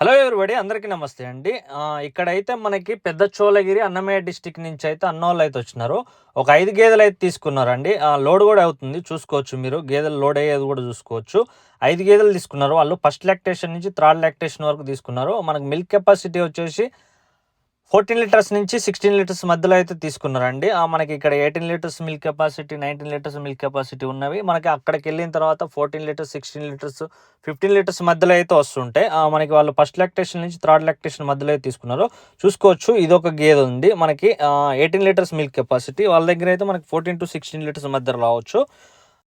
Hello everybody అందరికీ నమస్తే అండి. ఇక్కడైతే మనకి పెద్ద చోళగిరి అన్నమయ్య డిస్టిక్ నుంచి అయితే అన్నోళ్ళు అయితే వచ్చినారు. ఒక ఐదు గేదెలు అయితే తీసుకున్నారండి. లోడ్ కూడా అవుతుంది. చూసుకోవచ్చు మీరు. గేదెలు లోడ్ అయ్యేది కూడా చూసుకోవచ్చు. ఐదు గేదెలు తీసుకున్నారు. వాళ్ళు ఫస్ట్ లాక్టేషన్ నుంచి థర్డ్ లాక్టేషన్ వరకు తీసుకున్నారు. మనకు మిల్క్ కెపాసిటీ వచ్చేసి ఫోర్టీన్ లీటర్స్ నుంచి సిక్స్టీన్ లీటర్స్ మధ్యలో అయితే తీసుకున్నారండి. మనకి ఇక్కడ eighteen litres milk capacity nineteen litres milk capacity ఉన్నవి. మనకి అక్కడికి వెళ్ళిన తర్వాత fourteen litres sixteen litres fifteen litres మధ్యలో అయితే వస్తుంటాయి. మనకి వాళ్ళు ఫస్ట్ లాక్టేషన్ నుంచి థర్డ్ లాక్టేషన్ మధ్యలో అయితే తీసుకున్నారు. చూసుకోవచ్చు ఇది ఒక గేదె ఉంది. మనకి ఎయిటీన్ లీటర్స్ మిల్క్ కెపాసిటీ. వాళ్ళ దగ్గర అయితే మనకి ఫోర్టీన్ టు సిక్స్టీన్ లీటర్స్ మధ్యలో రావచ్చు.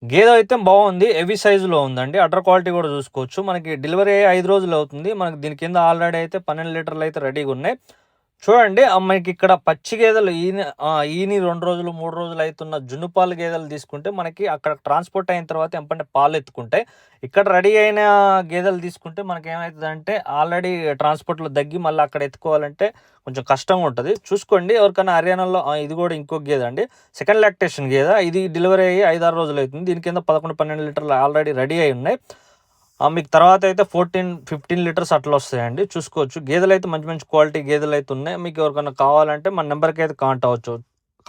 గేదె అయితే బాగుంది హెవీ సైజులో ఉందండి. అటర్ క్వాలిటీ కూడా చూసుకోవచ్చు. మనకి డెలివరీ అయ్యి ఐదు రోజులు అవుతుంది. మనకి దీని కింద ఆల్రెడీ అయితే పన్నెండు లీటర్లు అయితే రెడీగా ఉన్నాయి. చూడండి మనకి ఇక్కడ పచ్చి గేదెలు ఈని ఈని రెండు రోజులు మూడు రోజులు అవుతున్న జున్ను పాలు గేదెలు తీసుకుంటే మనకి అక్కడ ట్రాన్స్పోర్ట్ అయిన తర్వాత ఎంపంటే పాలు ఎత్తుకుంటాయి. ఇక్కడ రెడీ అయిన గేదెలు తీసుకుంటే మనకి ఏమవుతుందంటే ఆల్రెడీ ట్రాన్స్పోర్ట్లో తగ్గి మళ్ళీ అక్కడ ఎత్తుకోవాలంటే కొంచెం కష్టంగా ఉంటుంది. చూసుకోండి ఎవరికైనా హర్యానాలో ఇది కూడా ఇంకో గేదె అండి. సెకండ్ లాక్టేషన్ గేదె. ఇది డెలివరీ అయ్యి ఐదు ఆరు రోజులు అవుతుంది. దీని కింద పదకొండు పన్నెండు లీటర్లు ఆల్రెడీ రెడీ అయి ఉన్నాయి. మీకు తర్వాత అయితే ఫోర్టీన్ ఫిఫ్టీన్ లీటర్స్ అట్లా వస్తాయండి. చూసుకోవచ్చు. గేదెలు అయితే మంచి మంచి క్వాలిటీ గేదెలు అయితే ఉన్నాయి. మీకు ఎవరికైనా కావాలంటే మన నెంబర్కి అయితే కాంటాక్ట్ అవ్వచ్చు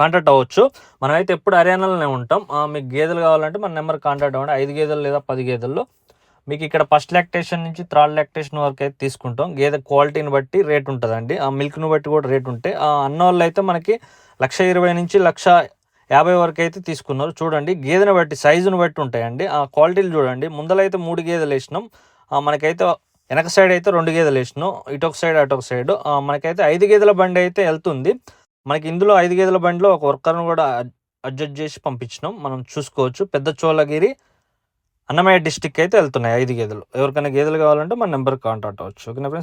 కాంటాక్ట్ అవ్వచ్చు. మనం అయితే ఎప్పుడు హర్యానాలోనే ఉంటాం. మీకు గేదెలు కావాలంటే మన నెంబర్ కాంటాక్ట్ అవ్వండి. ఐదు గేదెలు లేదా పది గేదెల్లో మీకు ఇక్కడ ఫస్ట్ లాక్టేషన్ నుంచి థర్డ్ లాక్టేషన్ వరకు అయితే తీసుకుంటాం. గేదె క్వాలిటీని బట్టి రేట్ ఉంటుందండి. ఆ మిల్క్ను బట్టి కూడా రేట్ ఉంటాయి. ఆ అన్న వాళ్ళు అయితే మనకి లక్ష ఇరవై నుంచి లక్ష యాభై వరకు అయితే తీసుకున్నారు. చూడండి గేదెని బట్టి సైజును బట్టి ఉంటాయండి. ఆ క్వాలిటీలు చూడండి. ముందలైతే మూడు గేదెలు వేసినాం. ఆ, మనకైతే వెనక సైడ్ అయితే రెండు గేదెలు వేసినాం. ఇటొక సైడ్ అటొక సైడ్. మనకైతే ఐదు గేదెల బండి అయితే వెళ్తుంది. మనకి ఇందులో ఐదు గేదెల బండిలో ఒక వర్కర్ను కూడా అడ్జస్ట్ చేసి పంపించినాం. మనం చూసుకోవచ్చు. పెద్ద చోళగిరి అన్నమయ్య డిస్టిక్ అయితే వెళ్తున్నాయి ఐదు గేదెలు. ఎవరికైనా గేదెలు కావాలంటే మన నెంబర్ కాంటాక్ట్ అవ్వచ్చు. ఓకేనా ఫ్రెండ్స్?